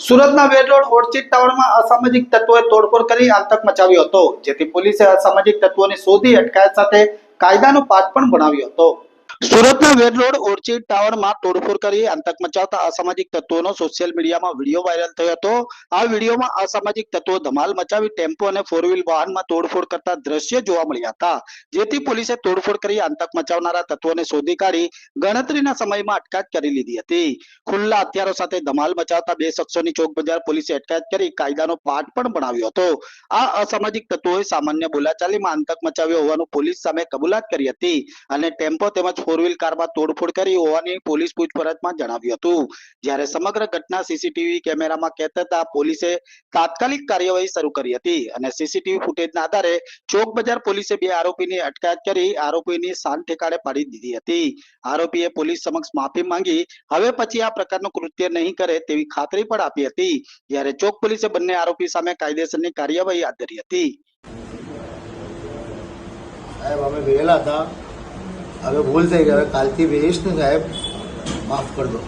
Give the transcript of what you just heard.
સુરતના વેડરોડ ઓર્ચિડ ટાવરમાં અસામાજિક તત્વોએ તોડફોડ કરી આતંક મચાવ્યો હતો, જેથી પોલીસે અસામાજિક તત્વોને શોધી અટકાયત સાથે કાયદાનો પાઠ પણ ભણાવ્યો હતો. સુરતના વેડ રોડ ઓર્ચિડ ટાવરમાં તોડફોડ કરી આતંક મચાવતા અસામાજિક તત્વોનો સોશિયલ મીડિયામાં વીડિયો વાયરલ થયો હતો. આ વિડીયોમાં અસામાજિક તત્વો ધમાલ મચાવી ટેમ્પો અને ફોર વ્હીલ વાહનમાં તોડફોડ કરતા દ્રશ્ય જોવા મળ્યા હતા. જેથી પોલીસે તોડફોડ કરી આતંક મચાવનારા તત્વોને શોધી કાઢી ગણતરીના સમયમાં અટકાયત કરી લીધી હતી. ખુલ્લા હથિયારો સાથે ધમાલ મચાવતા બે શખ્સોની ચોક બજાર પોલીસે અટકાયત કરી કાયદાનો પાઠ પણ બનાવ્યો હતો. આ અસામાજિક તત્વોએ સામાન્ય બોલાચાલીમાં આતંક મચાવ્યો હોવાનું પોલીસ સામે કબૂલાત કરી હતી અને ટેમ્પો તેમજ ફોર કારમાં તોડફોડ કરી હોવાની પોલીસ પૂછપરછમાં જણાવ્યું હતું. જ્યારે સમગ્ર ઘટના સીસીટીવી કેમેરામાં કેદ થતા પોલીસે તાત્કાલિક કાર્યવાહી શરૂ કરી હતી અને સીસીટીવી ફૂટેજના આધારે ચોક બજાર પોલીસે બે આરોપીની અટકાયત કરી આરોપીની શાન ઠેકાણે પાડી દીધી હતી. આરોપીએ પોલીસ સમક્ષ માફી માંગી, હવે પછી આ પ્રકારનું કૃત્ય નહીં કરે તેવી ખાતરી પણ આપી હતી. જ્યારે ચોક પોલીસે બંને આરોપી સામે કાયદેસરની કાર્યવાહી હાથ ધરી હતી. સાહેબ, અમે વહેલા હતા. હવે ભૂલ થઈ ગઈ. હવે કાલથી બેહીશ ને સાહેબ માફ કરી દો